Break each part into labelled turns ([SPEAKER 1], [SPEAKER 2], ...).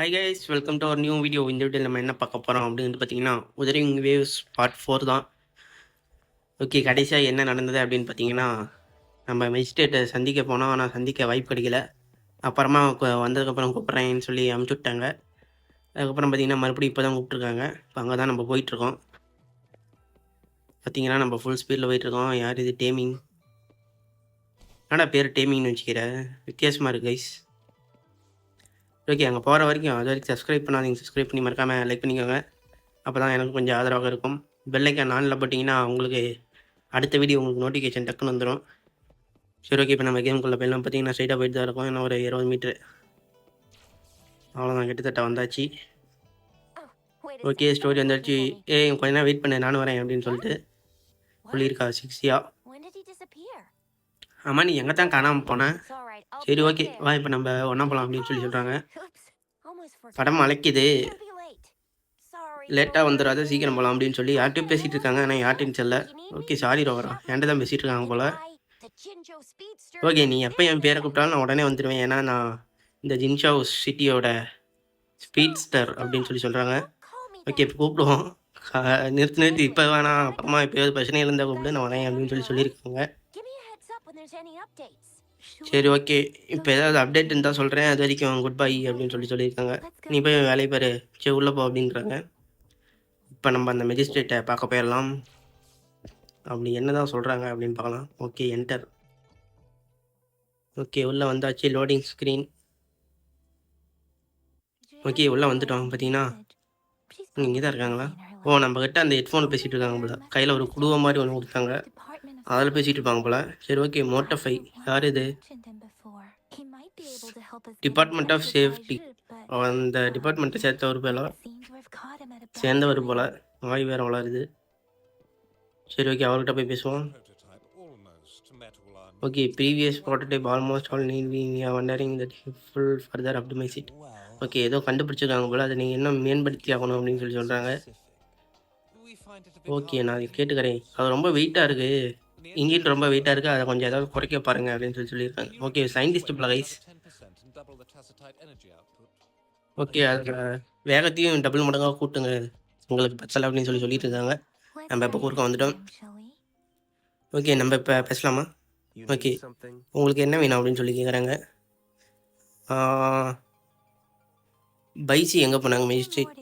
[SPEAKER 1] Hi guys welcome to our new video இந்த video நம்ம என்ன பார்க்க போகிறோம் அப்படின்னு பார்த்தீங்கன்னா உதரிங் வேவ்ஸ் பார்ட் ஃபோர் தான். ஓகே கடைசியாக என்ன நடந்தது அப்படின்னு பார்த்தீங்கன்னா நம்ம மெஜிஸ்ட்ரேட்டை சந்திக்க போனோம். ஆனால் சந்திக்க வாய்ப்பு கிடைக்கல. அப்புறமா வந்ததுக்கப்புறம் கூப்பிட்றேன்னு சொல்லி அமுச்சு விட்டாங்க அதுக்கப்புறம் பார்த்தீங்கன்னா மறுபடியும் இப்போ தான் கூப்பிட்ருக்காங்க இப்போ அங்கே தான் நம்ம போயிட்டுருக்கோம். பார்த்தீங்கன்னா நம்ம ஃபுல் ஸ்பீடில் போயிட்டுருக்கோம். யார் இது டேமிங் ஆனால் பேர் டேமிங்னு வச்சுக்கிற? வித்தியாசமாக இருக்குது கைஸ் ஓகே அங்கே போகிற வரைக்கும் அது வரைக்கும் சப்ஸ்கிரைப் பண்ணாதீங்க. சப்ஸ்கிரைப் பண்ணி மறக்காமல் லைக் பண்ணிக்கோங்க. அப்போ தான் எனக்கு கொஞ்சம் ஆதரவாக இருக்கும். பெல்லைக்கான் நானில் போட்டிங்கன்னா உங்களுக்கு அடுத்த வீடியோ உங்களுக்கு நோட்டிஃபிகேஷன் டக்குன்னு வந்துடும் சரி ஓகே இப்போ நம்ம கேமுக்குள்ளே போயிடலாம். பார்த்தீங்கன்னா ஸ்ட்ரைட்டாக போயிட்டு தான் இருக்கும். இன்னும் ஒரு இருபது மீட்ரு அவ்வளோதான் கிட்டத்தட்ட வந்தாச்சு. ஓகே ஸ்டோரி வந்தாச்சு. ஏய் கொஞ்ச நேரம் வெயிட் பண்ணு நானும் வரேன் அப்படின்னு சொல்லிட்டு. சொல்லியிருக்கா சிக்ஸியா? ஆமாம் நீ எங்கே தான் காணாமல் போனேன் சரி ஓகே. வா இப்போ நம்ம ஒன்றா போகலாம் அப்படின்னு சொல்லி சொல்கிறாங்க. படம் அழைக்குது. லேட்டாக. வந்துடாத சீக்கிரம் போகலாம் அப்படின்னு சொல்லி யார்கிட்டயும் பேசிகிட்டு இருக்காங்க. ஆனால் யார்ட்டையும் செல்ல ஓகே சாரி ரோவரா என்கிட்ட தான் பேசிகிட்டு இருக்காங்க போல். ஓகே நீ எப்போ என் பேரை கூப்பிட்டாலும் நான் உடனே வந்துடுவேன் ஏன்னா நான் இந்த ஜின்ஷாவ் சிட்டியோட ஸ்பீட்ஸ்டர் அப்படின்னு சொல்லி சொல்கிறாங்க ஓகே இப்போ கூப்பிடுவோம். நிறுத்தி நிறுத்தி. இப்போ வேணாம். அப்புறமா எப்போயாவது பிரச்சனை இருந்தால் கூப்பிடு. நான் வரேன் அப்படின்னு சொல்லி சொல்லியிருக்காங்க. சரி ஓகே இப்போ ஏதாவது அப்டேட் இருந்தால் சொல்கிறேன் அது வரைக்கும் குட் பை அப்படின்னு சொல்லி சொல்லியிருக்காங்க. நீ போய் வேலையை பாரு. சரி உள்ளே போ அப்படின்றாங்க. இப்போ நம்ம அந்த மெஜிஸ்ட்ரேட்டை பார்க்க போயிடலாம். அப்படி என்ன தான் சொல்கிறாங்க அப்படின்னு பார்க்கலாம். ஓகே என்டர் ஓகே உள்ளே வந்தாச்சு லோடிங் ஸ்க்ரீன் ஓகே உள்ளே வந்துட்டோம் பார்த்தீங்கன்னா இங்கே தான் இருக்காங்களா? ஓ நம்ம கிட்ட அந்த ஹெட்ஃபோன் பேசிகிட்டு இருக்காங்க போல. கையில் ஒரு குடுவை மாதிரி ஒன்று கொடுத்தாங்க. அதில் பேசிகிட்டு இருப்பாங்க போல. சரி ஓகே மோட்டஃபை யார் இது?
[SPEAKER 2] டிபார்ட்மெண்ட் ஆஃப் சேஃப்டி
[SPEAKER 1] அந்த டிபார்ட்மெண்ட்டை சேர்த்தவர் போல. சேர்ந்தவர் போல. வாய் வேற வளருது. சரி ஓகே அவர்கிட்ட போய் பேசுவோம்.
[SPEAKER 3] Okay previous prototype almost all
[SPEAKER 1] need we wondering that full further optimize
[SPEAKER 3] it
[SPEAKER 1] okay ஏதோ கண்டுபிடிச்சிருக்காங்க போல. அதை நீங்கள் இன்னும் மேம்படுத்தி ஆகணும் அப்படின்னு சொல்லி சொல்கிறாங்க ஓகே நான் கேட்டுக்கிறேன். அது ரொம்ப வெயிட்டாக இருக்குது இன்ஜின் ரொம்ப வெயிட்டாக இருக்குது அதை கொஞ்சம் ஏதாவது குறைக்க பாருங்க அப்படின்னு சொல்லி சொல்லியிருக்காங்க. ஓகே சயின்டிஸ்ட் போல guys
[SPEAKER 3] 10% and double the tacitite energy output.
[SPEAKER 1] Okay அதில் வேகத்தையும் டபுள் மடங்காக கூட்டுங்க. உங்களுக்கு பத்தலை அப்படின்னு சொல்லி சொல்லிட்டு இருக்காங்க. நம்ம இப்போ குறுக்க வந்துட்டோம். ஓகே நம்ம இப்போ பேசலாமா? ஓகே உங்களுக்கு என்ன வேணும் அப்படின்னு சொல்லி கேட்குறாங்க பைசி எங்கே போனாங்க magistrate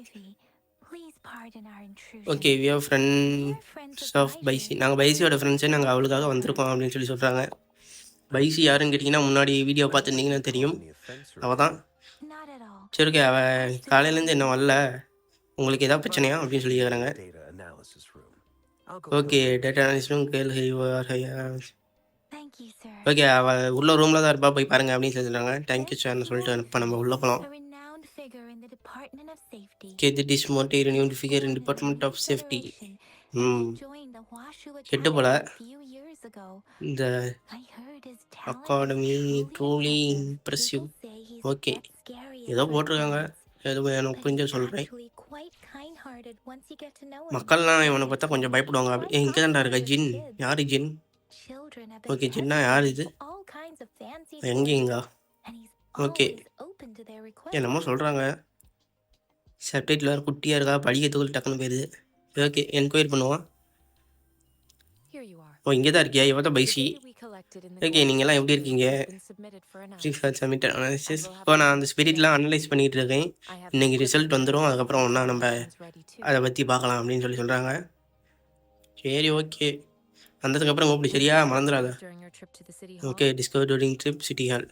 [SPEAKER 1] okay we are friends of Baizhi நாங்கள் பைசியோட ஃப்ரெண்ட்ஸே நாங்கள் அவளுக்காக வந்திருக்கோம் அப்படின்னு சொல்லி சொல்கிறாங்க பைசி யாருன்னு கேட்டிங்கன்னா முன்னாடி வீடியோ பார்த்துருந்தீங்கன்னா தெரியும். அவள் தான் சரி ஓகே அவள் காலையிலேருந்து என்ன வரல. உங்களுக்கு ஏதாவது பிரச்சனையா அப்படின்னு சொல்லி கேட்குறாங்க. ஓகே டேட்டா அனாலிஸ்டும் கேள். ஓகே அவள் உள்ள ரூமில் தான் இருப்பா. போய் பாருங்க அப்படின்னு சொல்லி சொல்கிறாங்க தேங்க்யூ சார்னு சொல்லிட்டு இப்போ நம்ம உள்ளே போகலாம் is Mortefi new figure in department of safety ம் கெட்டு போல இந்த அகாடமி ட்ரூலி இம்ப்ரெசிவ் ஓகே ஏதோ போட்டிருக்காங்க ஏதோ எனக்கு புரிஞ்ச சொல்கிறேன் மக்கள்லாம் இவனை பார்த்தா கொஞ்சம் பயப்படுவாங்க ஏ இங்கே தான்டா இருக்கா ஜின் யார் ஜின் ஓகே ஜின்னா யார் இது எங்கே இங்கா ஓகே என்னமோ சொல்கிறாங்க சப்டைட்டில் வேறு குட்டியாக இருக்கா? படிக்கிறதுக்குள்ள டக்குன்னு போயிடுது. Okay enquiry
[SPEAKER 4] are.
[SPEAKER 1] ஓ இங்கே தான் இருக்கியா? இவ தான் பைசி. ஓகே நீங்கள்லாம் எப்படி இருக்கீங்க?
[SPEAKER 4] for analysis.
[SPEAKER 1] சப்மிட் அனாலிசிஸ் இப்போ நான் அந்த ஸ்பிரிட்லாம் அனலைஸ் பண்ணிகிட்டு இருக்கேன். இன்னைக்கு ரிசல்ட் வந்துடும் அதுக்கப்புறம் ஒன்றா நம்ம. அதை பற்றி பார்க்கலாம் அப்படின்னு சொல்லி சொல்கிறாங்க சரி ஓகே. வந்ததுக்கப்புறம் கூப்பிடு சரியா? மறந்துடாத.
[SPEAKER 4] Okay discover touring trip city hall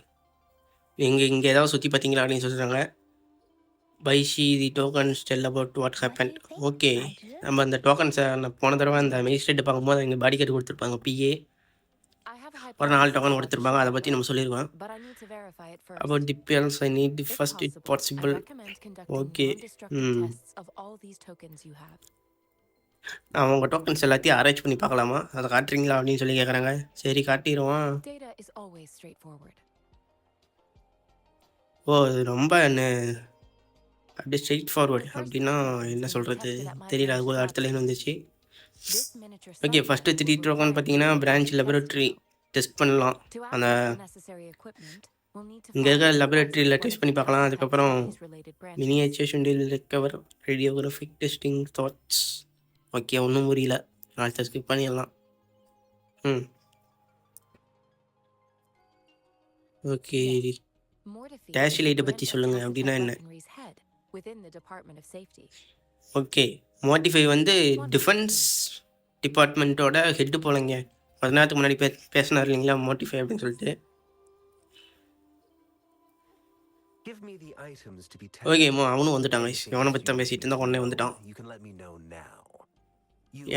[SPEAKER 1] இங்கே இங்கே ஏதாவது சுற்றி பார்த்தீங்களா அப்படின்னு சொல்கிறாங்க Baizhi the tokens tell about what happen okay நம்ம அந்த டோக்கன்ஸை நான் போன தடவை அந்த மேஜிஸ்ட்ரேட் பார்க்கும்போது எங்கள் பாடி கார்டு கொடுத்துருப்பாங்க பிஏ ஒரு நாலு டோக்கன் கொடுத்துருப்பாங்க அதை பற்றி நம்ம
[SPEAKER 4] first.
[SPEAKER 1] About
[SPEAKER 4] the
[SPEAKER 1] peals
[SPEAKER 4] I need the first it possible have.
[SPEAKER 1] நான் உங்கள் டோக்கன்ஸ் எல்லாத்தையும் அரேஞ்ச் பண்ணி பார்க்கலாமா? அதை காட்டுறீங்களா அப்படின்னு சொல்லி கேட்குறாங்க சரி காட்டிடுவோம். ஓ இது ரொம்ப என்ன அப்படியே ஸ்ட்ரெயிட் ஃபார்வர்டு அப்படின்னா என்ன சொல்கிறது தெரியல அது கூட அடுத்த லைன் வந்துச்சு. ஓகே ஃபஸ்ட்டு த்ரீ டோக்கன் பார்த்தீங்கன்னா பிரான்ச் லெபரட்டரி டெஸ்ட் பண்ணலாம். அந்த இங்கே இருக்க
[SPEAKER 4] of
[SPEAKER 1] test பண்ணி பார்க்கலாம். அதுக்கப்புறம். Miniature till recover radiographic testing that's okay ஒன்றும் புரியல. அடுத்த ஸ்கிப் பண்ணிடலாம். ம். Okay
[SPEAKER 4] Mortefi
[SPEAKER 1] Dash
[SPEAKER 4] is a
[SPEAKER 1] light
[SPEAKER 4] branch
[SPEAKER 1] பத்தி
[SPEAKER 4] of
[SPEAKER 1] சொல்லுங்க,
[SPEAKER 4] classified
[SPEAKER 1] அப்படின்னா என்ன? ஓகே மோட்டிஃபை வந்து டிஃபென்ஸ் டிபார்ட்மெண்ட்டோட ஹெட்டு போலங்க. கொஞ்ச நேரத்துக்கு முன்னாடி பே பேசினார் இல்லைங்களா? மோட்டிஃபை அப்படின்னு சொல்லிட்டு.
[SPEAKER 5] Give me the items to be
[SPEAKER 1] okay அவனும்
[SPEAKER 5] Anything
[SPEAKER 1] இவனை பற்றி தான் பேசிகிட்டு இருந்தா உடனே வந்துட்டான்.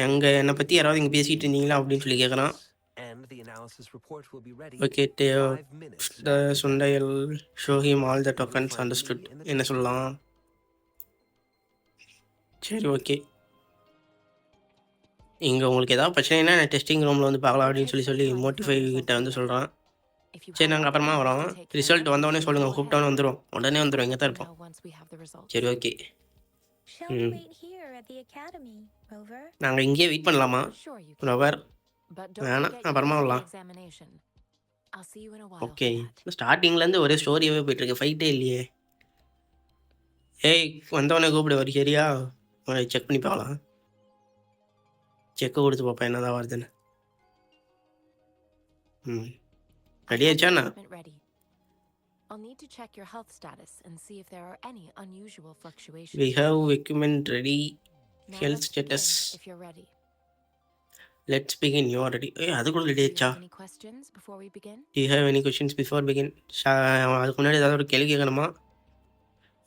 [SPEAKER 1] எங்கள் என்னை பற்றி யாராவது இங்கே பேசிகிட்டு இருந்தீங்களா? அப்படின்னு சொல்லி கேட்குறான்
[SPEAKER 5] and the analysis report will be ready
[SPEAKER 1] okay
[SPEAKER 5] in five minutes.
[SPEAKER 1] The sundial show him all the tokens understood என்ன சொல்லலாம்? சரி ஓகே இங்கே உங்களுக்கு ஏதாவது பிரச்சனைனா நான் டெஸ்டிங் ரூமில் வந்து பார்க்கலாம் அப்படின்னு சொல்லி சொல்லி மோட்டிஃபை கிட்ட வந்து சொல்கிறான் சரி நாங்கள் அப்புறமா வரோம். ரிசல்ட் வந்தோடனே சொல்லுங்கள் கூப்பிட்டோன்னே. வந்துடும் உடனே வந்துடும் இங்கே தான் இருப்போம். சரி ஓகே? நாங்கள் இங்கேயே வெயிட் பண்ணலாமா. ரவர் வேணாம், அப்புறமா வரலாம். ஓகே. ஸ்டார்டிங்லேருந்து ஒரே ஸ்டோரியாகவே போயிட்டுருக்கு ஃபைட்டே இல்லையே. ஏய் வந்தவொடனே கூப்பிடு. வரி சரியா? செக் பண்ணி பார்க்கலாம் செக்கு கொடுத்து பார்ப்பேன் என்னதான் வருதுன்னு ம் ரெடி
[SPEAKER 4] have
[SPEAKER 1] ஆச்சா
[SPEAKER 4] the
[SPEAKER 1] என்ன
[SPEAKER 4] equipment ready. I'll need to check your health status and see if there are any unusual fluctuations.
[SPEAKER 1] We have equipment ready
[SPEAKER 4] Now
[SPEAKER 1] health
[SPEAKER 4] let's begin,
[SPEAKER 1] status.
[SPEAKER 4] If you're ready.
[SPEAKER 1] Let's begin you ready ஏய் அதுக்குள்ள ready
[SPEAKER 4] Do you
[SPEAKER 1] ஆச்சா
[SPEAKER 4] have any questions before we begin?
[SPEAKER 1] You have any questions before begin அதுக்கு முன்னாடி ஏதாவது ஒரு கேள்வி கேட்கணுமா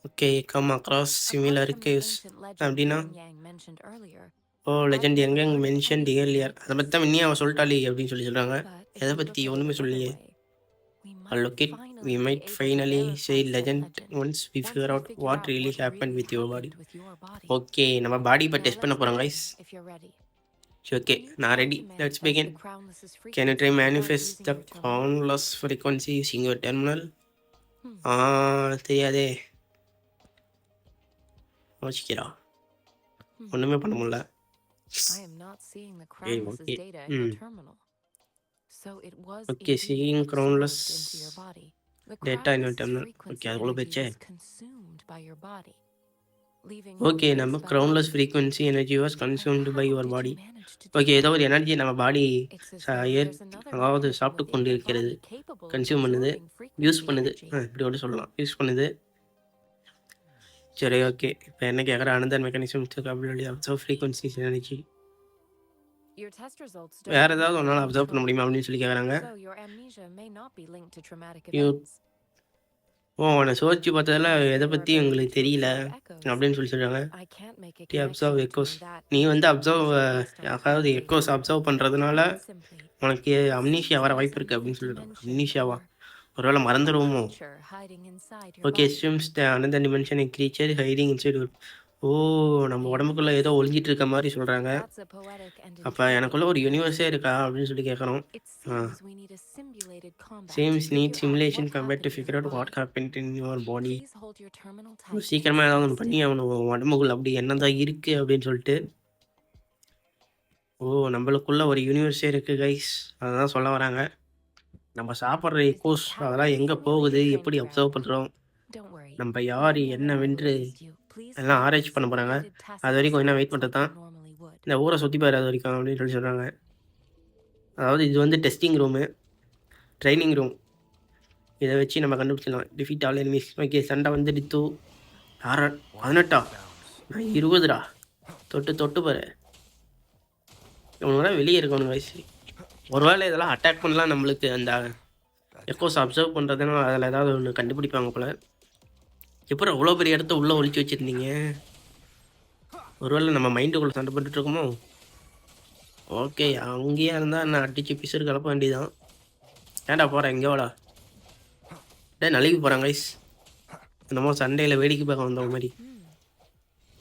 [SPEAKER 4] okay come
[SPEAKER 1] across
[SPEAKER 4] similar legend
[SPEAKER 1] அப்படின்னா? ஓ லெஜெண்ட் எங்க மென்ஷன் டியர்லியர் அதை பற்றி தான் இன்னும் அவன் சொல்லிட்டாளி அப்படின்னு சொல்லி சொல்கிறாங்க எதை
[SPEAKER 4] we
[SPEAKER 1] பற்றி ஒன்றுமே சொல்லலையே figure
[SPEAKER 4] we
[SPEAKER 1] out
[SPEAKER 4] figure
[SPEAKER 1] what
[SPEAKER 4] out
[SPEAKER 1] really
[SPEAKER 4] what
[SPEAKER 1] happened with your body
[SPEAKER 4] happened with your body.
[SPEAKER 1] Okay நம்ம பாடி இப்போ டெஸ்ட் பண்ண
[SPEAKER 4] let's
[SPEAKER 1] போகிறோம்
[SPEAKER 4] begin,
[SPEAKER 1] கைஸ்.
[SPEAKER 4] ஓகே நான் try ready
[SPEAKER 1] let's manifest begin
[SPEAKER 4] can you try manifest the
[SPEAKER 1] your terminal? Countless
[SPEAKER 4] frequency using your terminal Hmm.
[SPEAKER 1] தெரியாதே யோசிக்கிறா
[SPEAKER 4] Hmm.
[SPEAKER 1] ஒன்றுமே பண்ண முடியல Hmm. in your
[SPEAKER 4] crownless's
[SPEAKER 1] terminal.
[SPEAKER 4] frequency
[SPEAKER 1] Okay, அதுக்குள்ள
[SPEAKER 4] energy
[SPEAKER 1] போச்சே. ஓகே நம்ம crownless. Frequency
[SPEAKER 4] energy
[SPEAKER 1] was
[SPEAKER 4] consumed by your body
[SPEAKER 1] okay ஏதோ? ஒரு எனர்ஜி நம்ம பாடி அதாவது சாப்பிட்டு கொண்டு இருக்கிறது கன்சியூம் பண்ணுது யூஸ் பண்ணுது இப்படி கூட சொல்லலாம் யூஸ் பண்ணுது சரி ஓகே இப்போ என்ன கேட்குற another mechanism
[SPEAKER 4] capably observe frequencies energy
[SPEAKER 1] வேறு ஏதாவது ஒன்றால் அப்சர்வ் பண்ண. முடியுமா அப்படின்னு சொல்லி கேட்குறாங்க. ஓ உன்னை சோதிச்சு பார்த்ததில் எதை பற்றி உங்களுக்கு தெரியல அப்படின்னு சொல்லி சொல்கிறாங்க டி அப்சர்வ் எக்கோஸ் நீ வந்து அப்சர்வ் அதாவது
[SPEAKER 4] how
[SPEAKER 1] எக்கோஸ் அப்சர்வ் பண்ணுறதுனால உனக்கு அம்னீஷியா வர வாய்ப்பு
[SPEAKER 4] a
[SPEAKER 1] இருக்குது அப்படின்னு சொல்லிடுறாங்க அம்னீஷியாவா ஒருவேளை மறந்துடுவோமோ?
[SPEAKER 4] Okay.
[SPEAKER 1] Swims the another dimension creature hiding inside ஓ நம்ம உடம்புக்குள்ள ஏதோ ஒளிஞ்சிட்டு இருக்க மாதிரி சொல்கிறாங்க அப்போ எனக்குள்ள ஒரு யூனிவர்ஸே இருக்கா அப்படின்னு சொல்லி கேட்குறோம்
[SPEAKER 4] James need simulation
[SPEAKER 1] compare
[SPEAKER 4] to figure out what. Happen in your body
[SPEAKER 1] சீக்கிரமாக ஏதாவது ஒன்று பண்ணி அவனு உடம்புக்குள்ள அப்படி என்னதான் இருக்குது அப்படின்னு சொல்லிட்டு. ஓ நம்மளுக்குள்ள ஒரு யூனிவர்ஸே இருக்குது கைஸ் அதுதான் சொல்ல வராங்க. நம்ம சாப்பிட்ற எக்கோஸ் அதெல்லாம் எங்கே போகுது எப்படி அப்சர்வ் பண்ணுறோம் நம்ம யார்
[SPEAKER 4] என்னவென்று
[SPEAKER 1] என்ன வென்று எல்லாம் ஆராய்ச்சி பண்ண போகிறாங்க அது வரைக்கும் என்ன வெயிட் பண்ணுறது தான். இந்த ஊரை சுற்றி பாரு அது வரைக்கும் அப்படின்னு சொல்லி சொல்கிறாங்க அதாவது இது வந்து டெஸ்டிங் ரூமு ட்ரைனிங் ரூம் இதை வச்சு நம்ம கண்டுபிடிச்சிடலாம். டிஃபீட் ஆல் மிஸ் ஓகே சண்டை வந்து டித்து யாரா பதினெட்டா? நான் இருபதுடா? தொட்டு தொட்டு பாரு. இவனுங்க வெளியே இருக்கணும் வயசு ஒருவேளை இதெல்லாம் அட்டாக் பண்ணலாம் நம்மளுக்கு அந்த எக்கோஸ் அப்சர்வ் பண்ணுறதுனால அதில் ஏதாவது ஒன்று கண்டுபிடிப்பாங்க போல். எப்படி அவ்வளோ பெரிய இடத்த உள்ளே ஒழிச்சு வச்சுருந்தீங்க? ஒருவேளை நம்ம மைண்டுக்குள்ளே சண்டை போட்டுட்டு இருக்கோமோ? ஓகே அங்கேயே இருந்தால் நான் அடிச்சு பிசுறு கலப்ப வேண்டியதான் ஏன்டா போகிறேன் எங்கே வாடா. டே நழுவி போகிறாங்க கைஸ் என்னமோ சண்டையில் வேடிக்கை பார்க்க வந்த மாதிரி.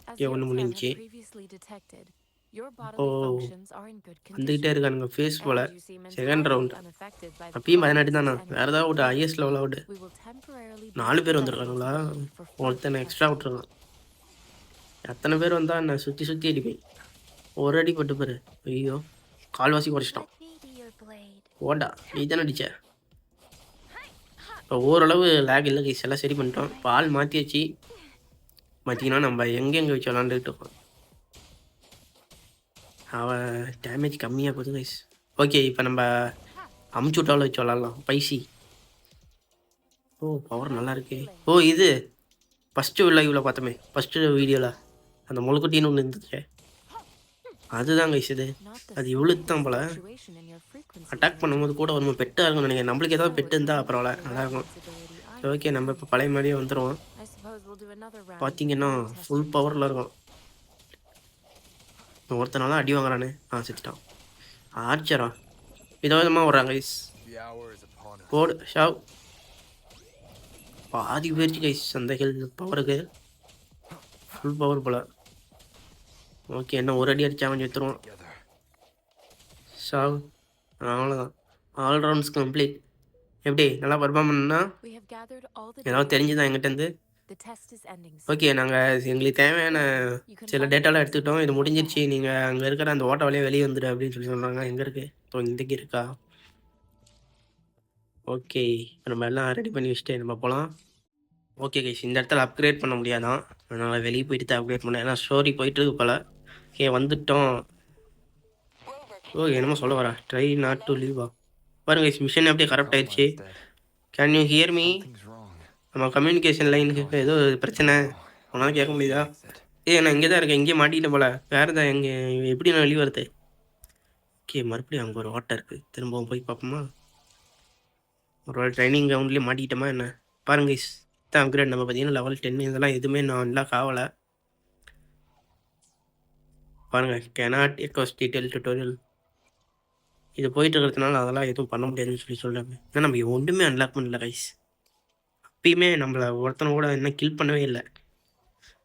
[SPEAKER 4] Had
[SPEAKER 1] முடிஞ்சுச்சு.
[SPEAKER 4] Good
[SPEAKER 1] வந்துக்கிட்டே
[SPEAKER 4] condition.
[SPEAKER 1] இருக்கானுங்க. ஃபேஸ் போல் செகண்ட் ரவுண்ட் அப்பயும் பதினெட்டு தானா? வேறு ஏதாவது விட்டு ஹையஸ்ட்
[SPEAKER 4] will temporarily
[SPEAKER 1] நாலு பேர் வந்துருக்காங்களா ஒருத்தனை. எக்ஸ்ட்ரா விட்டுருக்கான் எத்தனை பேர் வந்தால் நான் சுற்றி சுற்றி அடிப்பேன் ஒரு அடி பட்டு பாரு. ஐயோ கால்வாசி குறைச்சிட்டான். ஓடா நீ தானே அடிச்ச? இப்போ ஓரளவு லேக் இல்லை கைஸ் எல்லாம் சரி பண்ணிட்டோம். இப்போ ஆள் மாற்றியாச்சு பார்த்தீங்கன்னா நம்ம எங்கெங்கே வச்சு விளாண்டுட்டு இருக்கோம் அவன் டேமேஜ் கம்மியாக போகுது கைஸ் ஓகே இப்போ நம்ம அமுச்சு விட்டாலும் வச்சு விளாட்லாம் பைசி. ஓ பவர் நல்லா இருக்கு. ஓ இது. ஃபஸ்ட்டு லைவில் பார்த்தோமே. ஃபஸ்ட்டு வீடியோவில் அந்த முழுக்குட்டின்னு ஒன்று இருந்துச்சு. அதுதான் கைஸ் இது. அது இவ்வளோ தான் போல. அட்டாக் பண்ணும்போது கூட வரும்போது பெட்டாக இருக்கும்னு நினைக்கிறேன். நம்மளுக்கு ஏதாவது பெட்டு இருந்தால் பரவாயில்ல நல்லாயிருக்கும். ஓகே நம்ம இப்போ பழைய மாதிரியே வந்துடுவோம். பார்த்தீங்கன்னா ஃபுல் பவரில் இருக்கும். ஒருத்தனால அடி வாங்குறானே. ஆ செத்துட்டான். ஆர்ச்சரா. விதவிதமாக வர்றாங்க கைஸ் போடு ஷாவ். பாதி போயிடுச்சு கைஸ் அந்த ஹெல் பவருக்கு ஃபுல் பவர் போல. ஓகே என்ன ஒரு அடி அடிச்சா அவன் எடுத்துருவான் ஷாவ். அவ்வளோதான் ஆல் ரவுண்ட்ஸ் கம்ப்ளீட் எப்படி நல்லா பர்ஃபார்ம் பண்ணா
[SPEAKER 4] We have gathered all the
[SPEAKER 1] ஏதாவது. தெரிஞ்சுதான் எங்கிட்டேருந்து ஓகே நாங்கள் எங்களுக்கு தேவையான சில டேட்டாலாம் எடுத்துக்கிட்டோம். இது முடிஞ்சிருச்சு. நீங்கள் அங்கே இருக்கிற அந்த ஓட்ட வழியாக வெளியே வந்துடு அப்படின்னு சொல்லி சொல்கிறாங்க எங்கே இருக்குது இப்போ இன்றைக்கு இருக்கா? ஓகே இப்போ நம்ம எல்லாம் ரெடி பண்ணி வச்சுட்டு நம்ம போகலாம் ஓகே கைஸ் இந்த இடத்துல அப்கிரேட் பண்ண முடியாதான். அதனால் வெளியே போயிட்டு தான் அப்கிரேட் பண்ணேன். ஏன்னா ஸ்டோரி போயிட்டு இருக்கு போல். ஓகே வந்துட்டோம். ஓ என்னமோ சொல்ல வரா ட்ரை நாட் டு லீவா பாருங்க கைஸ் மிஷன் அப்படியே கரெக்ட் ஆயிடுச்சு. கேன் யூ ஹியர் மீ நம்ம கம்யூனிகேஷன் லைனுக்கு ஏதோ பிரச்சனை. உன்னால் கேட்க முடியுதா? ஏ நான் இங்கே தான் இருக்கேன். இங்கே மாட்டிக்கிட்ட போல. வேறு தான் எங்கே எப்படி நான் வெளியே வருது? ஓகே மறுபடியும் அங்கே ஒரு ஓட்டை இருக்குது திரும்பவும் போய் பார்ப்போமா? ஒரு வேளை ட்ரைனிங் கிரவுண்ட்லேயே மாட்டிக்கிட்டோமா என்ன? பாருங்க இஸ் தான் அப்கிரேட் நம்ம பார்த்தீங்கன்னா லெவல் டென் இதெல்லாம் எதுவுமே நான் நல்லா காவலை. பாருங்க கேனாட் எக்கோஸ் டீட்டெயில் டுட்டோரியல் இது போயிட்டு இருக்கிறதுனால அதெல்லாம் எதுவும் பண்ண முடியாதுன்னு சொல்லி சொல்கிறாங்க ஏன்னா நம்ம ஒன்றுமே அன்லாக் பண்ணல கைஸ் எப்பயுமே நம்மளை ஒருத்தனை கூட இன்னும் கில் பண்ணவே இல்லை.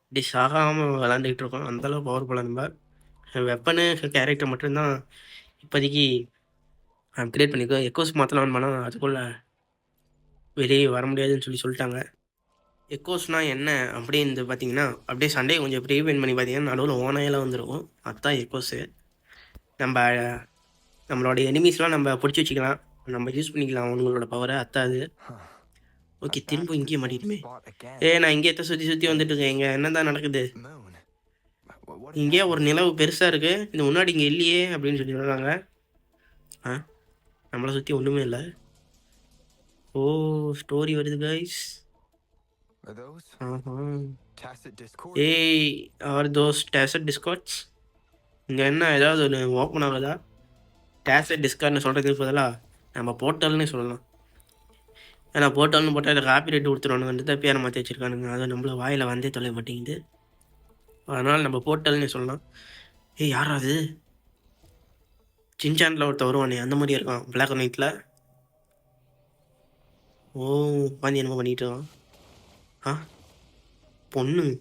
[SPEAKER 1] இப்படி சாகாமல் விளாண்டுக்கிட்டு இருக்கோம். அந்தளவு பவர் போல நம்ம. வெப்பனு கேரக்டர் மட்டும்தான் இப்போதைக்கு அப்கிரேட் பண்ணிக்கோ எக்கோஸ் மாற்றலாம் பண்ணால் அதுக்குள்ளே வெளியே வர முடியாதுன்னு சொல்லி சொல்லிட்டாங்க. எக்கோஸ்னால் என்ன அப்படின்னு பார்த்தீங்கன்னா அப்படியே சண்டே கொஞ்சம் ப்ரீவெயின் பண்ணி பார்த்தீங்கன்னா நடுவில் ஓனாயெல்லாம் வந்துருக்கும் அதுதான் எக்கோஸு நம்ம நம்மளோட எனிமீஸ்லாம் நம்ம பிடிச்சி வச்சுக்கலாம். நம்ம யூஸ் பண்ணிக்கலாம். அவங்களோட பவரை அத்தாது. ஓகே திரும்ப இங்கேயே மாட்டிட்டுமே ஏ நான் இங்கே தான் சுற்றி சுற்றி வந்துட்டு இருக்கேன். இங்கே என்னதான் நடக்குது? இங்கே ஒரு நிலவு பெருசாக இருக்கு. இது முன்னாடி இங்கே இல்லையே அப்படின்னு சொல்லி சொல்கிறாங்க ஆ? நம்மளை சுற்றி ஒன்றுமே இல்லை. ஓ ஸ்டோரி வருது கைஸ் ஏய் ஆர் தோஸ் டேசட் டிஸ்கார்ட்ஸ் இங்கே என்ன ஏதாவது ஒன்று ஓப்பன் ஆகுதா? டேசட் டிஸ்கார்ட்னு சொல்கிறதுக்கு பதிலாக நம்ம போர்ட்டல்னே சொல்லலாம். ஏன்னா போட்டாலும் போட்டால் இதை காப்பி ரேட் கொடுத்துருவானுங்கன்ட்டு தான் பேரை மாற்றி வச்சுருக்கானுங்க. அது நம்மள வாயில் வந்தே தொலை மாட்டேங்குது. அதனால் நம்ம போர்ட்டல்னு சொல்லலாம். ஏய் யார் அது? சின்சானில் ஒருத்தர் வருவானே அந்த மாதிரி இருக்கான் பிளாக் அண்ட் ஒயிட்டில் ஓ உட்காந்து என்னமோ பண்ணிட்டு இருக்கான். ஆ? பொண்ணு.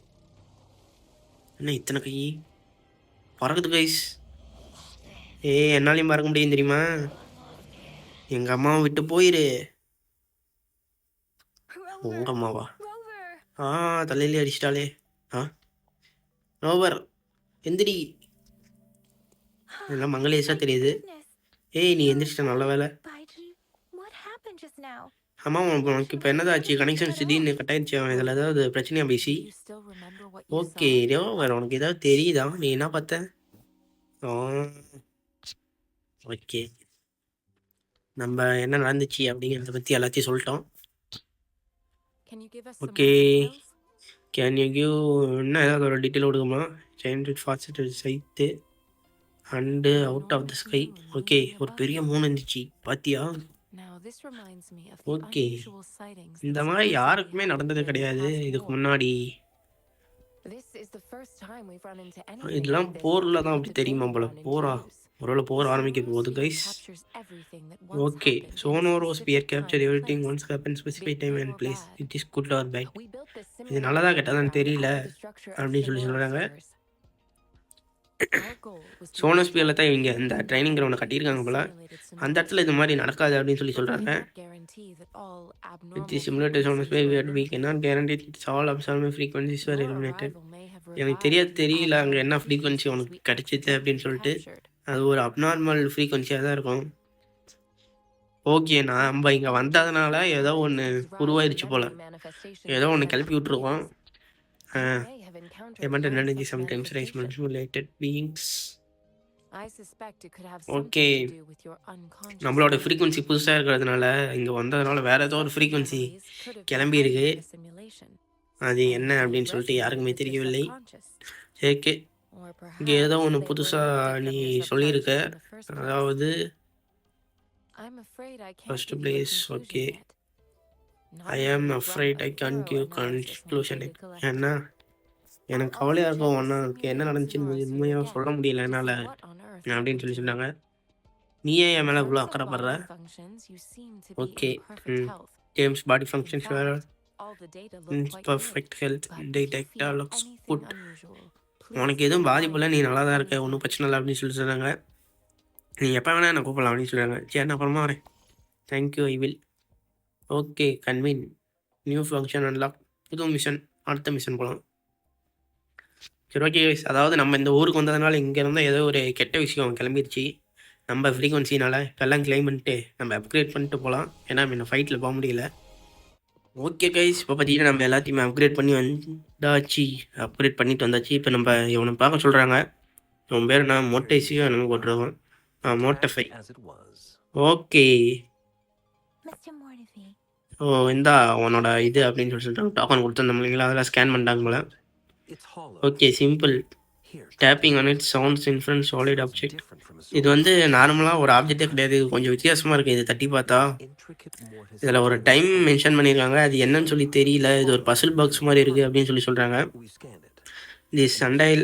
[SPEAKER 1] என்ன இத்தனை கை? பறக்குது கைஸ் ஏய் என்னாலையும் பறக்க முடியும் தெரியுமா? எங்கள் அம்மாவை விட்டு போயிரு. உங்க அம்மாவா! ஆ தலையிலே அடிச்சிட்டாளே. ஆ? ரோவர் எந்திரி. எல்லாம் மங்களேஷாக தெரியுது. ஏய் நீ எந்திரிச்சிட்ட நல்ல வேலை? ஆமாம் உனக்கு இப்போ என்னதாச்சு? கனெக்ஷன் திடீர்னு கட் ஆயிடுச்சு அவன் இதில் ஏதாவது பிரச்சனையா பேசி. ஓகே? ரோவர் உனக்கு ஏதாவது தெரியுதா? நீ என்ன பார்த்த? ஓகே நம்ம என்ன நடந்துச்சு அப்படிங்கிறத பற்றி எல்லாத்தையும் சொல்லிட்டோம்.
[SPEAKER 4] Details?
[SPEAKER 1] கேன் யூ கிவ் என்ன ஏதாவது ஒரு டீட்டெயில் கொடுக்குமா change fast side and out of the sky okay ஒரு பெரிய மூணு இருந்துச்சு பாத்தியா
[SPEAKER 4] sightings
[SPEAKER 1] இந்த மாதிரி யாருக்குமே நடந்தது கிடையாது இதுக்கு. முன்னாடி இதெல்லாம் போரில் தான் அப்படி தெரியுமா போல போரா. ஒருவேளை போர் ஆரம்பிக்க போகுது
[SPEAKER 4] guys okay Sonoro
[SPEAKER 1] sphere
[SPEAKER 4] specific capture everything.
[SPEAKER 1] Once happen
[SPEAKER 4] specify
[SPEAKER 1] Be
[SPEAKER 4] time and place. It
[SPEAKER 1] is
[SPEAKER 4] good or bad
[SPEAKER 1] இது நல்லதா
[SPEAKER 4] program
[SPEAKER 1] தெரியல அப்படின்னு சொல்லி
[SPEAKER 4] was to
[SPEAKER 1] சோனோஸ்பியரில் தான் இவங்க இந்த ட்ரைனிங் கிரவுண்டை கட்டியிருக்காங்க போல. அந்த இடத்துல இது மாதிரி நடக்காது அப்படின்னு சொல்லி சொல்கிறாங்க with simulator sonosphere we we cannot guarantee it's all abnormal frequencies were eliminated எனக்கு தெரியாது தெரியல அங்கே என்ன ஃப்ரீக்வன்சி உனக்கு கிடைச்சிது அப்படின்னு சொல்லிட்டு. அது ஒரு அப்நார்மல் ஃப்ரீக்வன்சியாக தான் இருக்கும். ஓகே நம்ம இங்கே வந்ததுனால ஏதோ ஒன்று உருவாயிருச்சு போல். ஏதோ ஒன்று கிளப்பி விட்ருக்கோம் amount energy sometimes rise related beings okay நம்மளோட ஃப்ரீக்வன்சி புதுசாக இருக்கிறதுனால இங்கே வந்ததுனால வேற ஏதோ ஒரு ஃப்ரீக்வன்சி கிளம்பி இருக்கு. அது என்ன அப்படின்னு சொல்லிட்டு யாருக்குமே தெரியவில்லை. ஓகே இங்க ஏதோ ஒண்ணு புதுசா நீ சொல்லியிருக்க. அதாவது
[SPEAKER 4] First place, okay.
[SPEAKER 1] I am afraid I can't give conclusion ஏன்னா எனக்கு கவலையாக இருக்கும். ஒன்றா இருக்கு என்ன நடந்துச்சுன்னு உண்மையாக சொல்ல முடியல என்னால். அப்படின்னு சொல்லி சொன்னாங்க. நீ ஏன் என் மேலே இவ்வளோ அக்கறைப்படுற mm. ஜேம்ஸ் பாடி ஃபங்க்ஷன்ஸ் வேறு perfect health data looks good உனக்கு எதுவும் பாதிப்பு இல்லை நீ நல்லா தான் இருக்க ஒன்றும் பிரச்சனை இல்லை அப்படின்னு சொல்லி சொன்னாங்க. நீ எப்போ வேணால் என்ன கூப்பிடலாம் அப்படின்னு சொல்கிறாங்க சரி நான் அப்புறமா வரேன். Thank you I will okay convene new function unlock புது மிஷன் அடுத்த மிஷன் போகலாம் சரி ஓகே அதாவது நம்ம இந்த ஊருக்கு வந்ததுனால இங்கே இருந்தால் ஏதோ ஒரு கெட்ட விஷயம் கிளம்பிடுச்சு நம்ம ஃப்ரீக்வன்சினால் இப்போல்லாம் கிளைம் பண்ணிட்டு நம்ம அப்கிரேட் பண்ணிட்டு போகலாம் ஏன்னா நம்ம ஃபைட்டில் போக முடியல. ஓகே கைஸ் இப்போ பார்த்தீங்கன்னா நம்ம எல்லாத்தையுமே அப்கிரேட் பண்ணி வந்தாச்சு. அப்கிரேட் பண்ணிட்டு வந்தாச்சு. இப்போ நம்ம இவனை பார்க்க சொல்கிறாங்க இவன் பேர் நான் மோட்டைஸியும் நம்ம போட்டுருவோம் மோட்டஃபை
[SPEAKER 5] it was.
[SPEAKER 1] ஓகே. ஓ இந்தா உன்னோட இது அப்படின்னு சொல்லி சொல்லிட்டாங்க டோக்கன் கொடுத்துருந்தோம் இல்லைங்களா அதெல்லாம் ஸ்கேன் பண்ணிட்டாங்க போல. Okay simple. Tapping on it sounds
[SPEAKER 5] influence solid object
[SPEAKER 1] இது வந்து நார்மலாக ஒரு ஆப்ஜெக்டே கிடையாது. இது கொஞ்சம் வித்தியாசமாக இருக்குது இது தட்டி பார்த்தா. இதில் ஒரு டைம் மென்ஷன் பண்ணியிருக்காங்க. அது என்னன்னு சொல்லி தெரியல. இது ஒரு பசில் பாக்ஸ் மாதிரி இருக்குது அப்படின்னு சொல்லி சொல்கிறாங்க.
[SPEAKER 5] The sundial.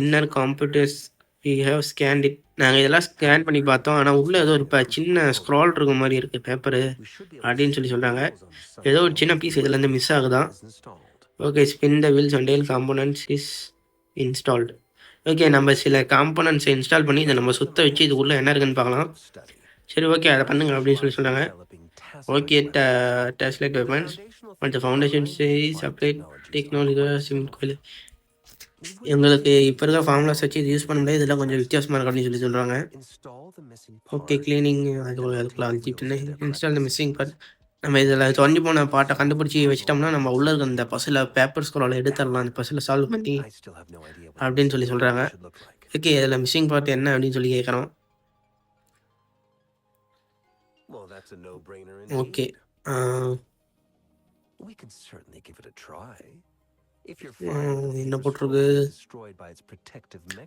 [SPEAKER 1] Inner computers we have scan it நாங்கள் இதெல்லாம் ஸ்கேன் பண்ணி பார்த்தோம். ஆனால் உள்ளே ஏதோ ஒரு சின்ன ஸ்க்ரால் இருக்க மாதிரி இருக்குது பேப்பரு அப்படின்னு சொல்லி சொல்கிறாங்க ஏதோ ஒரு சின்ன பீஸ் இதுலேருந்து miss ஆகுதான். Okay spin the wheels and tail components is installed okay நம்ம சில காம்போனன்ட்ஸை இன்ஸ்டால் பண்ணி இதை நம்ம சுத்த வச்சு இது உள்ள என்ன இருக்குன்னு பார்க்கலாம். சரி ஓகே அதை பண்ணுங்க அப்படின்னு சொல்லி சொல்கிறாங்க
[SPEAKER 5] ஓகே ட
[SPEAKER 1] டேஸ்லைட் டெஸ்லைட் வெப்பன்ஸ் பட் ஃபவுண்டேஷன் சரி சப்ளை டெக்னாலஜி கோயில் எங்களுக்கு இப்போ இருக்க ஃபார்முலாஸ் வச்சு இது யூஸ் பண்ண முடியாது. இதெல்லாம் கொஞ்சம் வித்தியாசமாக இருக்கு அப்படின்னு சொல்லி சொல்கிறாங்க ஓகே க்ளீனிங் அது அதுக்குள்ள அழிச்சிட்டு இன்ஸ்டால் த மிஸ்ஸிங் பார்ட் நம்ம இதில் தொலைஞ்சு போன பாட்டை கண்டுபிடிச்சி வச்சிட்டோம்னா நம்ம உள்ள இருக்க அந்த பஸ்ஸில் பேப்பர் ஸ்க்ரோல எடுத்துடலாம். அந்த பஸ்ஸில் சால்வ் பண்ணி அப்படின்னு சொல்லி சொல்கிறாங்க ஓகே இதில் மிஸ்ஸிங் பார்ட் என்ன அப்படின்னு சொல்லி கேட்குறோம்
[SPEAKER 5] okay. We can certainly give it a try.
[SPEAKER 1] என்ன போட்டிருக்கு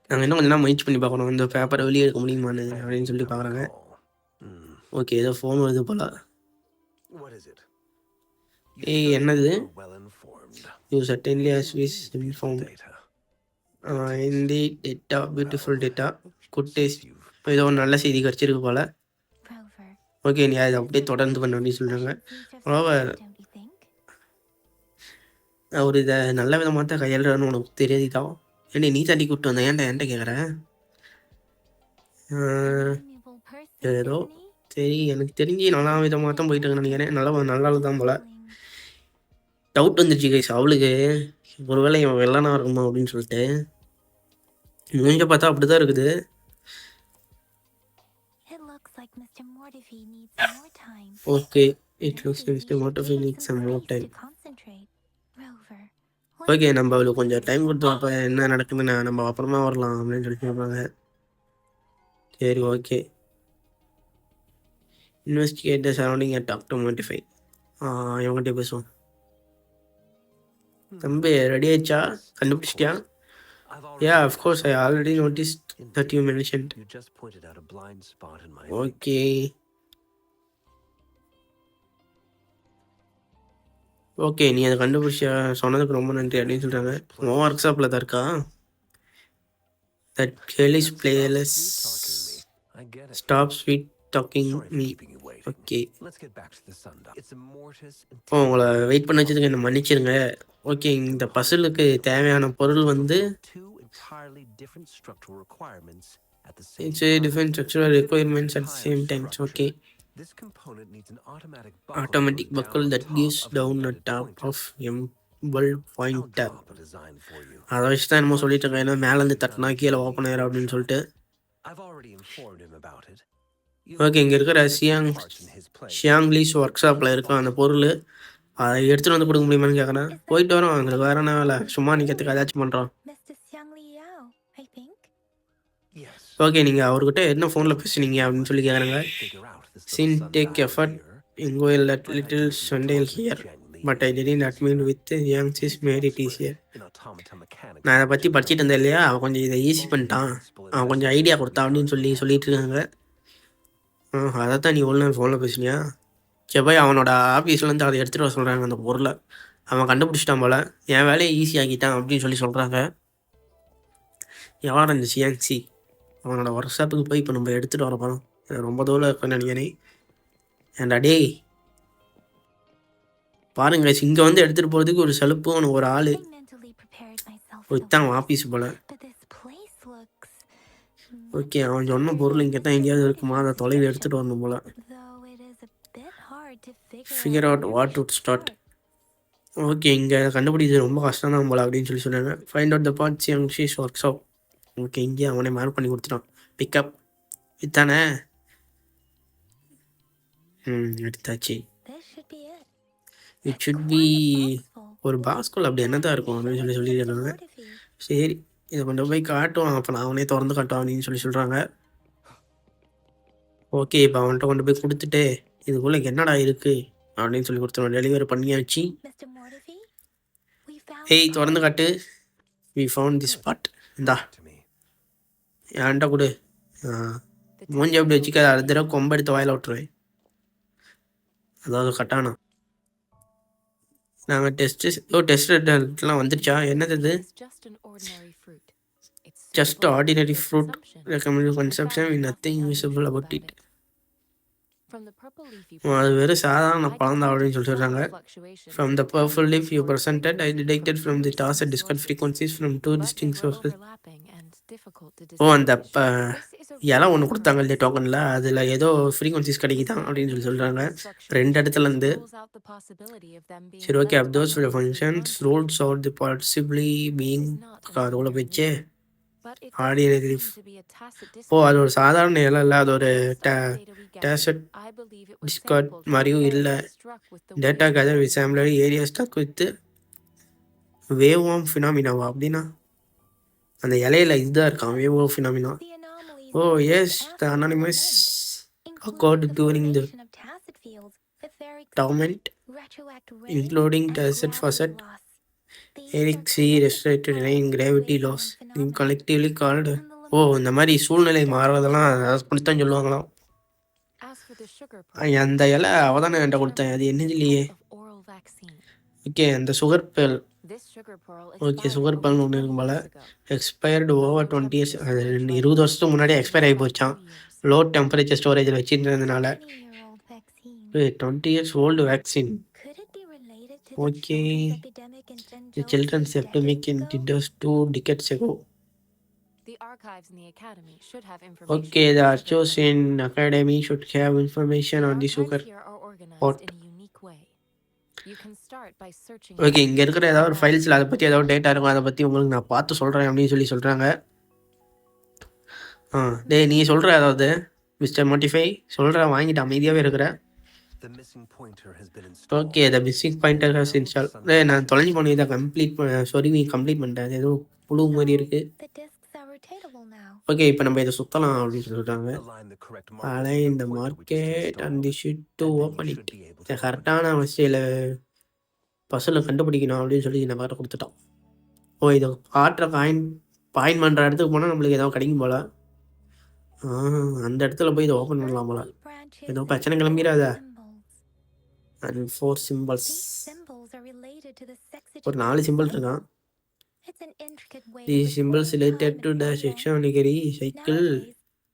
[SPEAKER 1] நாங்கள் இன்னும் கொஞ்ச நேரம் முயற்சி பண்ணி பார்க்கணும் இந்த பேப்பரை வெளியே எடுக்க முடியுமான்னு அப்படின்னு சொல்லி பார்க்குறாங்க.
[SPEAKER 5] Hmm.
[SPEAKER 1] ஓகே ஏதோ ஃபோன் வருது போல? ஏய்,
[SPEAKER 5] certainly
[SPEAKER 1] என்னது? You certainly has with
[SPEAKER 5] Beautiful
[SPEAKER 1] inform
[SPEAKER 5] data.
[SPEAKER 1] Hindi data beautiful data good
[SPEAKER 5] taste
[SPEAKER 1] ஏதோ ஒரு நல்ல செய்தி கிடச்சிருக்கு போல. ஓகே நீ அதை அப்படியே தொடர்ந்து பண்ண அப்படின்னு சொல்கிறாங்க Rover. அவர் இதை நல்ல விதமாக தான் கையாளுறான்னு உனக்கு தெரியாதுதா ஏன்டி நீ தட்டி கூப்பிட்டு வந்த? ஏன்டா என்கிட்ட
[SPEAKER 6] கேட்குறேன்
[SPEAKER 1] ஏதோ சரி எனக்கு தெரிஞ்சு நல்லா விதமாக தான் போயிட்டு நினைக்கிறேன். நல்ல நல்லா தான் போல. டவுட் வந்துருச்சு கைஸ் அவளுக்கு. ஒருவேளை இவன் வெள்ளனா இருக்குமா அப்படின்னு சொல்லிட்டு. மூஞ்ச பார்த்தா அப்படி தான் இருக்குது.
[SPEAKER 6] Maybe
[SPEAKER 1] looks
[SPEAKER 6] we
[SPEAKER 1] mister
[SPEAKER 6] should
[SPEAKER 1] motto
[SPEAKER 6] give him
[SPEAKER 1] Phoenix
[SPEAKER 6] some. Rover. what
[SPEAKER 1] okay நம்ம அவளுக்கு கொஞ்சம் டைம் கொடுத்தோம் அப்போ என்ன நடக்குதுன்னு நம்ம அப்புறமா வரலாம் அப்படின்னு சொல்லி சொல்கிறாங்க சரி okay investigate the surrounding at talk to modify இவங்ககிட்ட பேசுவோம். தம்பி ரெடி ஆயிடுச்சா? கண்டுபிடிச்சிட்டியா? Yeah of course I already notice that
[SPEAKER 5] you mention
[SPEAKER 1] You okay நீ அதை கண்டுபிடிச்ச சொன்னதுக்கு ரொம்ப நன்றி அப்படின்னு சொல்கிறாங்க உன் ஒர்க் ஷாப்பில் தான் இருக்கா? தட் கேலிஸ் பிளேலெஸ்.
[SPEAKER 5] Stop sweet talking me. Okay
[SPEAKER 1] இப்போ உங்களை வெயிட் பண்ண வச்சதுக்கு என்ன மன்னிச்சிருங்க. ஓகே இந்த பசிலுக்கு தேவையான பொருள் வந்து.
[SPEAKER 5] Different structural requirements at same
[SPEAKER 1] times okay
[SPEAKER 5] This component needs an automatic buckle
[SPEAKER 1] automatic
[SPEAKER 5] that goes
[SPEAKER 1] buckle
[SPEAKER 5] down of pointer a design for you.
[SPEAKER 1] அதை வச்சு தான் என்னமோ சொல்லிட்டு இருக்கேன். ஏன்னா மேலேருந்து தட்டினா கீழே ஓப்பன் ஆயிரும் அப்படின்னு சொல்லிட்டு. ஓகே இங்கே இருக்கிற சியாங். ஷியாங்லீஸ் ஒர்க் ஷாப்பில் இருக்கும் அந்த பொருள் அதை எடுத்துகிட்டு வந்து கொடுக்க முடியுமான்னு கேட்குறேன் போயிட்டு வரோம். எங்களுக்கு வேற என்ன வேலை? சும்மா நிற்கிறதுக்கு ஏதாச்சும் பண்ணுறோம். ஓகே நீங்கள் அவர்கிட்ட என்ன ஃபோனில் பேசுனீங்க அப்படின்னு சொல்லி கேட்குறாங்க
[SPEAKER 5] சின் take effort little
[SPEAKER 1] take effort little Chandel here but I didn't admit with young sis Mary டீசியர் நான் அதை பற்றி படிச்சிட்டு இருந்தேன் இல்லையா? அவன் கொஞ்சம் இதை ஈஸி பண்ணிட்டான் அவன் கொஞ்சம் ஐடியா கொடுத்தான் அப்படின்னு சொல்லி சொல்லிட்டு இருக்காங்க. அதை தான் நீ ஒன்று ஃபோனில் பேசுனியா? செவ்வாய் அவனோட ஆஃபீஸ்லேருந்து அதை எடுத்துகிட்டு வர சொல்கிறாங்க அந்த பொருளை. அவன் கண்டுபிடிச்சிட்டான் போல. என் வேலையை ஈஸி ஆக்கிட்டான் அப்படின்னு சொல்லி சொல்கிறாங்க எவ்வளோ இந்த சி அவனோட ஒர்க் ஷாப்புக்கு போய் இப்போ நம்ம எடுத்துகிட்டு வர போகிறோம் ரொம்ப தூரம் இருக்குன்னு நினைக்கிறேன். ஏன்டா டேய்? பாருங்க இங்கே வந்து எடுத்துகிட்டு போகிறதுக்கு ஒரு செலுப்பு அவனுக்கு ஒரு ஆள்.
[SPEAKER 6] தான்
[SPEAKER 1] ஆஃபீஸ் போல். ஓகே அவன் சொன்ன பொருள் இங்கே தான் எங்கேயாவது இருக்குமா? அதை தொலைவில் எடுத்துகிட்டு வரணும் போல்.
[SPEAKER 6] Figure
[SPEAKER 1] out what
[SPEAKER 6] a
[SPEAKER 1] start okay இங்கே கண்டுபிடிச்சது ரொம்ப கஷ்டம் தான் போல அப்படின்னு சொல்லி சொன்னாங்க. Find out the parts young she's workshop okay இங்கே அவனே மார்க் பண்ணி கொடுத்துட்டான். பிக்கப் இதானே? ம் எடுத்தாச்சு. இட் ஷுட் பி ஒரு பாஸ்குள் அப்படி என்ன தான் இருக்கும்? அப்படின்னு சொல்லி
[SPEAKER 6] Mortifi,
[SPEAKER 1] சரி இதை கொண்டு போய் காட்டுவான் அப்போ நான் அவனே திறந்து காட்டுவான் அப்படின்னு சொல்லி சொல்கிறாங்க ஓகே இப்போ அவன்கிட்ட கொண்டு போய் கொடுத்துட்டு இதுக்குள்ளே என்னடா இருக்குது அப்படின்னு சொல்லி கொடுத்துருவான் டெலிவரி பண்ணியாச்சு. ஏய் திறந்து காட்டு. வி ஃபவுண்ட் தி ஸ்பாட் இந்தா. ஏன்டா கொடு. மூஞ்சி அப்படி வச்சுக்காத அடுத்த தடவை கொம்பு எடுத்து வாயில விட்டுருவேன். அதாவது கட்டானா நாங்கள் டெஸ்ட்டு ஓ டெஸ்ட் ரிட்டர்ன்லாம் வந்துருச்சா என்னது இது about
[SPEAKER 4] unusual
[SPEAKER 1] it
[SPEAKER 4] From the purple leaf you
[SPEAKER 1] ஓ, அது வெறும் சாதாரண பழம் தான் அப்படின்னு
[SPEAKER 4] detected
[SPEAKER 1] சொல்லி சொல்கிறாங்க
[SPEAKER 4] subtle fluctuations
[SPEAKER 1] From
[SPEAKER 4] in
[SPEAKER 1] the purple leaf you
[SPEAKER 4] source
[SPEAKER 1] presented, I
[SPEAKER 4] frequencies
[SPEAKER 1] detected from the
[SPEAKER 4] two
[SPEAKER 1] toss at
[SPEAKER 4] distinct
[SPEAKER 1] discrete
[SPEAKER 4] sources,
[SPEAKER 1] frequencies from two
[SPEAKER 4] but they
[SPEAKER 1] distinct
[SPEAKER 4] were
[SPEAKER 1] sources.
[SPEAKER 4] overlapping and difficult to
[SPEAKER 1] ஓ அந்த
[SPEAKER 4] எல்லாம்
[SPEAKER 1] ஒன்று கொடுத்தாங்க இல்லையா டோக்கனில் அதில் ஏதோ frequencies கிடைக்குதான் அப்படின்னு சொல்லி சொல்கிறாங்க ரெண்டு
[SPEAKER 4] இடத்துலேருந்து
[SPEAKER 1] சரி okay up those
[SPEAKER 4] functions rules
[SPEAKER 1] are
[SPEAKER 4] the
[SPEAKER 1] possibly
[SPEAKER 4] being ரோல வச்சு ஆடியல் கிரிஃப்
[SPEAKER 1] ஓ அது ஒரு சாதாரண இடம் இல்லை அது ஒரு டேசட்
[SPEAKER 4] டிஸ்கார்ட்
[SPEAKER 1] மாதிரியும் இல்லை டேட்டா கதர் விசாம்பிளர் ஏரியா ஸ்டாக் வித்து வேவ் ஆம் ஃபினாமினாவா அப்படின்னா அந்த இலையில இதுதான் இருக்கான் வேவ் ஆம் phenomena
[SPEAKER 6] The anomalies
[SPEAKER 1] oh
[SPEAKER 6] in
[SPEAKER 1] S the
[SPEAKER 6] acid
[SPEAKER 1] anonymous
[SPEAKER 6] include
[SPEAKER 1] occurred
[SPEAKER 6] the
[SPEAKER 1] during the torment including tacit.
[SPEAKER 6] These
[SPEAKER 1] Eric C. restricted rain gravity loss in collectively called
[SPEAKER 6] the
[SPEAKER 1] oh இந்த மாதிரி சூழ்நிலை மாறுறதெல்லாம் கொடுத்தான் சொல்லுவாங்களாம்
[SPEAKER 4] the
[SPEAKER 1] அந்த இலை அவ தானே என்கிட்ட கொடுத்தேன் அது என்னது இல்லையே. ஓகே அந்த sugar bell okay
[SPEAKER 4] expired
[SPEAKER 1] sugar
[SPEAKER 4] over
[SPEAKER 1] பெல்னு ஒன்று
[SPEAKER 4] 20
[SPEAKER 1] இருக்கும் போல
[SPEAKER 4] years ago.
[SPEAKER 1] Expired over twenty years அது ரெண்டு இருபது வருஷத்துக்கு முன்னாடி எக்ஸ்பயர் ஆகி போச்சான் லோ டெம்பரேச்சர் ஸ்டோரேஜில் வச்சுருந்ததுனால
[SPEAKER 6] 20-year-old vaccine.
[SPEAKER 1] Twenty years old vaccine
[SPEAKER 6] Could it be related to
[SPEAKER 1] Okay.
[SPEAKER 6] the children's epidemic in
[SPEAKER 1] the
[SPEAKER 6] Zhengzhou
[SPEAKER 1] children's
[SPEAKER 6] two
[SPEAKER 1] epidemic in
[SPEAKER 6] decades ago?
[SPEAKER 1] Tenders two tickets ago
[SPEAKER 4] The archives in the academy should have information.
[SPEAKER 1] Okay,
[SPEAKER 4] on
[SPEAKER 1] the
[SPEAKER 4] sugar
[SPEAKER 1] Archos
[SPEAKER 4] pearl.
[SPEAKER 1] in Academy should have information
[SPEAKER 4] The
[SPEAKER 1] on the
[SPEAKER 4] archives
[SPEAKER 1] sugar.
[SPEAKER 4] here are organized
[SPEAKER 1] pot.
[SPEAKER 4] Okay
[SPEAKER 1] இங்கே இருக்கிற ஏதாவது ஒரு. ஃபைல்ஸில் அதை பற்றி ஏதாவது data இருக்கும் அதை பற்றி உங்களுக்கு நான் பார்த்து சொல்கிறேன் அப்படின்னு சொல்லி சொல்கிறாங்க ஆ டேய் நீ சொல்கிற ஏதாவது மிஸ்டர் மோட்டிஃபை சொல்கிற வாங்கிட்டு அமைதியாகவே இருக்கிற.
[SPEAKER 5] The missing pointer has been installed.
[SPEAKER 1] Okay the missing pointer has install நான் தொலைஞ்சு போன இதை கம்ப்ளீட் சாரி நீ கம்ப்ளீட் பண்ணிட்டேன் அது ஏதோ புழு மாதிரி இருக்குது
[SPEAKER 6] The discs are rotatable now.
[SPEAKER 1] Okay இப்போ நம்ம இதை சுற்றலாம் அப்படின்னு சொல்லிட்டாங்க அலைன் இந்த market
[SPEAKER 5] and the sheet to
[SPEAKER 1] open
[SPEAKER 5] it
[SPEAKER 1] கரெக்டான அவசியில் பஸ்ஸில் கண்டுபிடிக்கணும் அப்படின்னு சொல்லி இந்த மாதிரி கொடுத்துட்டோம். ஓ இதை காட்டுற காயின் பாயின் பண்ணுற இடத்துக்கு போனால் நம்மளுக்கு ஏதோ கிடைக்கும் போல. அந்த இடத்துல போய் இதை ஓப்பன் பண்ணலாம் போல. ஏதோ
[SPEAKER 6] and
[SPEAKER 1] பிரச்சனை
[SPEAKER 6] four
[SPEAKER 1] கிளம்பிடாத
[SPEAKER 6] symbols.
[SPEAKER 1] அண்ட் ஃபோர் சிம்பிள்ஸ் ஒரு நாலு சிம்பிள் இருக்கான்
[SPEAKER 6] Intricate way
[SPEAKER 1] the
[SPEAKER 6] to
[SPEAKER 1] to
[SPEAKER 6] the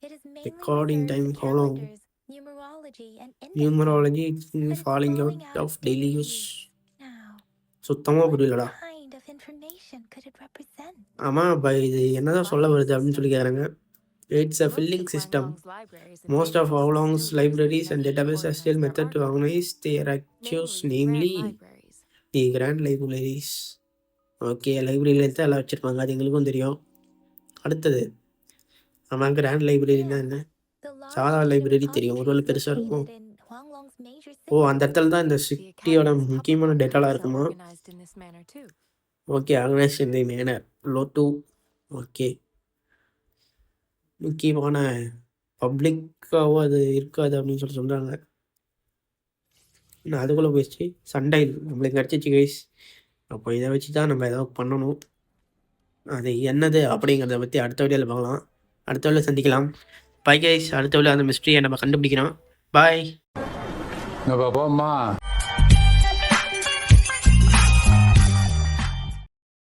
[SPEAKER 6] it is mainly
[SPEAKER 1] recording time,
[SPEAKER 6] indexing,
[SPEAKER 1] numerology
[SPEAKER 6] falling
[SPEAKER 1] falling out of
[SPEAKER 6] daily
[SPEAKER 1] daily
[SPEAKER 6] use.
[SPEAKER 1] சுத்தமாக புரியலடா? ஆமாம் இப்போ இது என்னதான் சொல்ல வருது அப்படின்னு சொல்லி கேட்குறாங்க it's a
[SPEAKER 4] Most
[SPEAKER 1] filling
[SPEAKER 4] of
[SPEAKER 1] system
[SPEAKER 4] Wanglong's libraries and
[SPEAKER 1] Most of
[SPEAKER 4] databases
[SPEAKER 1] Oolong's
[SPEAKER 4] still use
[SPEAKER 1] libraries and
[SPEAKER 4] conventional
[SPEAKER 1] databases are still
[SPEAKER 4] organized
[SPEAKER 1] okay லைப்ரரியில் தான் எல்லாம் வச்சுருப்பாங்க. அது எங்களுக்கும் தெரியும். அடுத்தது ஆமாம் கிராண்ட் லைப்ரரினா என்ன? சாதா லைப்ரரி தெரியும். ஒருவேளை பெருசாக இருக்கும். ஓ அந்த இடத்துல தான் இந்த சிட்டியோட முக்கியமான டேட்டாலாம் இருக்குமா. ஓகே ஆர்கனைஸ் இந்த மேனர் லோ டூ ஓகே. முக்கியமான பப்ளிக்காகவும் அது இருக்காது அப்படின்னு சொல்லி சொல்கிறாங்க நான் அதுக்குள்ளே போயிடுச்சு. சண்டை நம்மளுக்கு கிடச்சிச்சு கைஸ் அப்போ இதை வச்சு தான் நம்ம ஏதாவது பண்ணணும். அது என்னது அப்படிங்கிறத பற்றி அடுத்த வீடியோவில் பார்க்கலாம். அடுத்த வீடியோவில் சந்திக்கலாம். பை கைஸ் அடுத்த வீடியோ அந்த மிஸ்ட்ரியை நம்ம கண்டுபிடிக்கிறோம் பாய்
[SPEAKER 7] இங்க பாப்போம்மா